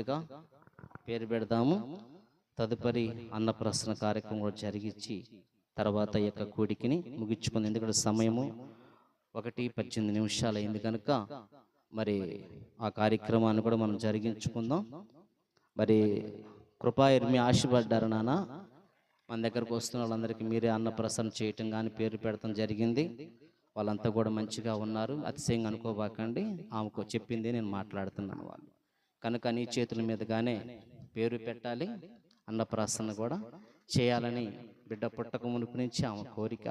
మొదటగా పేరు పెడదాము. తదుపరి అన్నప్రసన కార్యక్రమం కూడా జరిగించి తర్వాత ఈ యొక్క కూడికిని ముగించుకుంది. ఎందుకంటే సమయము ఒకటి పద్దెనిమిది నిమిషాలు అయింది కనుక మరి ఆ కార్యక్రమాన్ని కూడా మనం జరిగించుకుందాం. మరి కృపా ఇర్మి ఆశపడ్డారు నాన్న మన దగ్గరకు వస్తున్న వాళ్ళందరికీ మీరే అన్నప్రసన్న చేయటం కానీ పేరు పెడతాం జరిగింది. వాళ్ళంతా కూడా మంచిగా ఉన్నారు. అతిశయంగా అనుకోబాకండి. ఆమెకు చెప్పింది నేను మాట్లాడుతున్నాను వాళ్ళు. కనుక నీ చేతుల మీదుగానే పేరు పెట్టాలి అన్నప్రాసన కూడా చేయాలని బిడ్డ పుట్టక మునుపు నుంచి ఆమె కోరిక.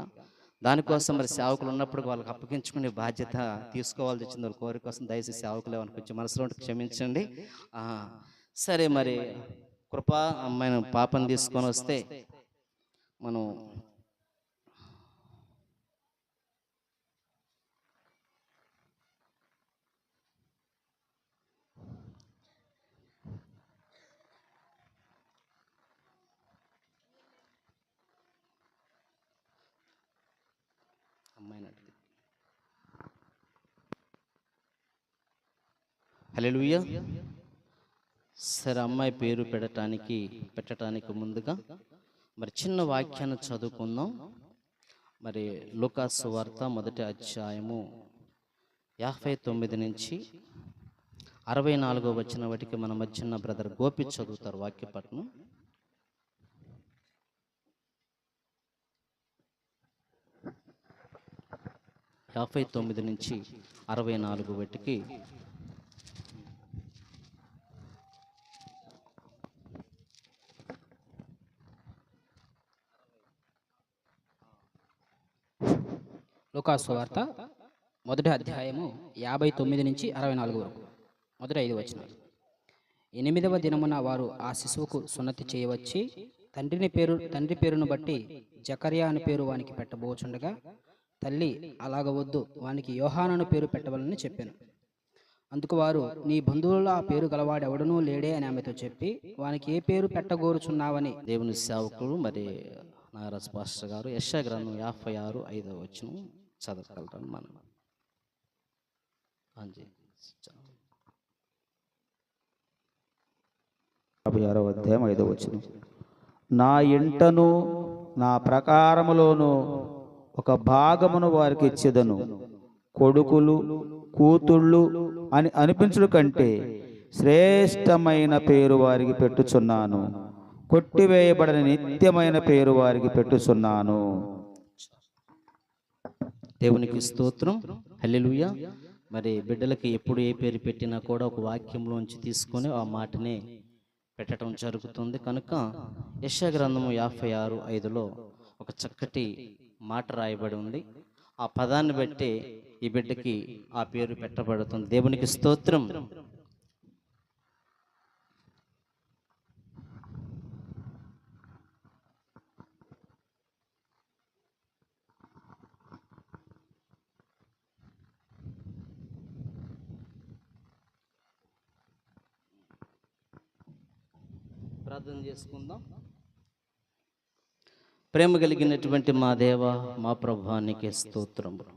దానికోసం మరి సేవకులు ఉన్నప్పుడు వాళ్ళకి అప్పగించుకునే బాధ్యత తీసుకోవాల్సి వచ్చింది. వాళ్ళ కోరిక కోసం దయచేసి సేవకులు ఏమని కొంచెం మనసులో క్షమించండి. సరే మరి కృపా అమ్మాయిని పాపని తీసుకొని వస్తే మనం అమ్మాయిని అడిగి హలెలుయ్య సరే అమ్మాయి పేరు పెట్టడానికి పెట్టడానికి ముందుగా మరి చిన్న వాక్యాన్ని చదువుకుందాం. మరి లూకాసు వార్త మొదటి అధ్యాయము యాభై తొమ్మిది నుంచి అరవై నాలుగో వచ్చిన వాటికి మన మధ్యన బ్రదర్ గోపి చదువుతారు వాక్యపట్నం యాభై తొమ్మిది నుంచి అరవై నాలుగు వాటికి లూకాసు వార్త మొదటి అధ్యాయము యాభై తొమ్మిది నుంచి అరవై నాలుగు వరకు. మొదటి ఐదు వచ్చిన ఎనిమిదవ దినమున వారు ఆ శిశువుకు సున్నతి చేయవచ్చి తండ్రిని పేరు తండ్రి పేరును బట్టి జకర్యా అని పేరు వానికి పెట్టబోచుండగా తల్లి అలాగ వద్దు వానికి యోహానను పేరు పెట్టవలని చెప్పాను. అందుకు వారు నీ బంధువుల్లో ఆ పేరు గలవాడెవడనూ లేడే అని ఆమెతో చెప్పి వానికి ఏ పేరు పెట్టగోరుచున్నావని దేవుని సేవకుడు మరి నాగరాజ్ పాస్టర్ గారు యశ గ్రంథం యాభై ఆరు ఐదో వచ్చిన చదవగలరు మనం. యాభై ఆరో అధ్యాయం ఐదో వచ్చిన నా ఇంటను నా ప్రకారములోను ఒక భాగమును వారికి ఇచ్చేదను. కొడుకులు కూతుళ్ళు అని అనిపించుడు కంటే శ్రేష్టమైన పేరు వారికి పెట్టుచున్నాను. కొట్టివేయబడని నిత్యమైన పేరు వారికి పెట్టుచున్నాను. దేవునికి స్తోత్రం. హల్లెలూయా. మరి బిడ్డలకి ఎప్పుడు ఏ పేరు పెట్టినా కూడా ఒక వాక్యంలోంచి తీసుకొని ఆ మాటనే పెట్టడం జరుగుతుంది. కనుక యశ గ్రంథము యాభై ఆరు ఐదులో ఒక చక్కటి మాట రాయబడి ఉంది. ఆ పదాన్ని బట్టి ఈ బిడ్డకి ఆ పేరు పెట్టబడుతుంది. దేవునికి స్తోత్రం. ప్రార్థన చేసుకుందాం. ప్రేమ కలిగినటువంటి మా దేవ మా ప్రభానికి స్తోత్రములు.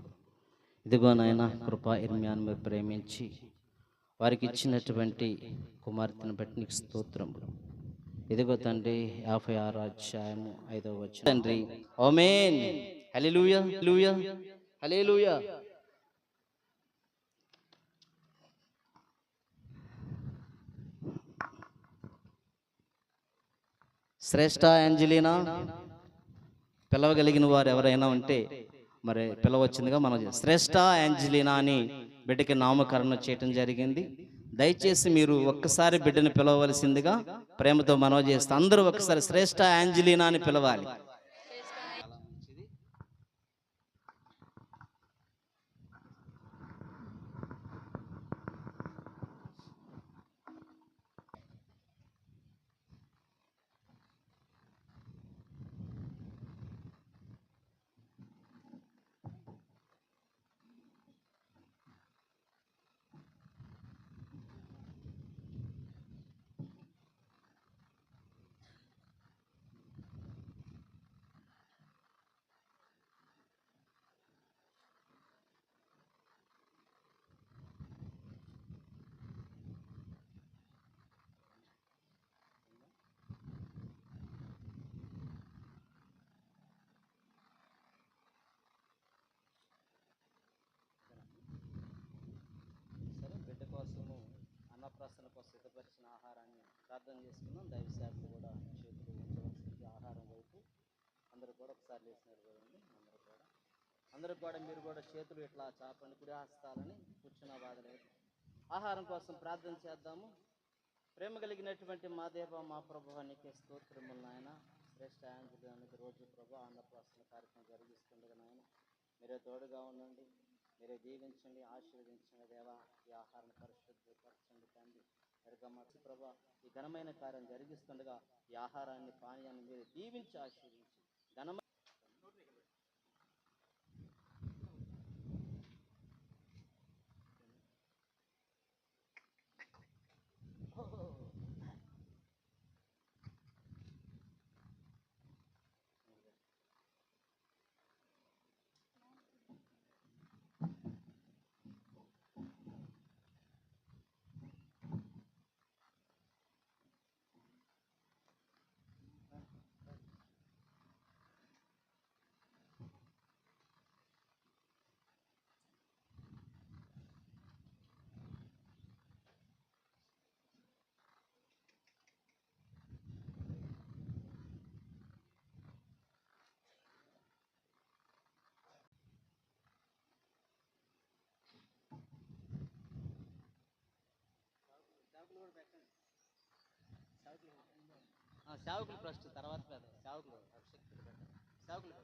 ఇదిగో నాయన కృపా ఇర్మ్యాన్ని మీరు ప్రేమించి వారికి ఇచ్చినటువంటి కుమార్తెను బట్టి నీకు స్తోత్రములు. ఇదిగో తండ్రి యాభై ఆరు అధ్యాయము ఐదవ వచ్చి తండ్రి ఓమేన్ హల్లెలూయా హల్లెలూయా. హల్లెలూయా. శ్రేష్ట యాంజలీనా? పిలవగలిగిన వారు ఎవరైనా ఉంటే మరి పిలవచ్చిందిగా మనం శ్రేష్ట యాంజలీనా అని బిడ్డకి నామకరణం చేయటం జరిగింది. దయచేసి మీరు ఒక్కసారి బిడ్డని పిలవవలసిందిగా ప్రేమతో మనవి చేస్తే. అందరూ ఒకసారి శ్రేష్ట యాంజలీనా అని పిలవాలి. ప్రార్థన చేసుకున్నాం. దైవ సేవకులు కూడా చేతులు ఉంచవలసింది ఆహారం వైపు అందరూ కూడా ఒకసారి లేచినారు కదండి. అందరూ కూడా. అందరూ కూడా మీరు కూడా చేతులు ఇట్లా చాపండి కుడి కూర్చున్న బాధ లేదు. ఆహారం కోసం ప్రార్థన చేద్దాము. ప్రేమ కలిగినటువంటి మా దేవ మా ప్రభు నీకే స్తోత్రములు నాయన. శ్రేష్ఠ ఆంజనేయునికి రోజు ప్రభు అన్నప్రాసన కార్యక్రమం జరిగిస్తుండగా నాయన. మీరే తోడుగా ఉండండి. మీరే దీవించండి ఆశీర్వదించండి దేవా. ఈ ఆహారం పరిశుద్ధపరచండి తండ్రి. ఎరగమర్చి ప్రభా ఈ ఘనమైన కార్యం జరిగిస్తుండగా ఈ ఆహారాన్ని పానీయాన్ని మీరు దీవించి ఆశీర్వించి ఘనమైన సేవకులు ఫస్ట్ తర్వాత సేవకులు అభిషేక్తులు సేవకులు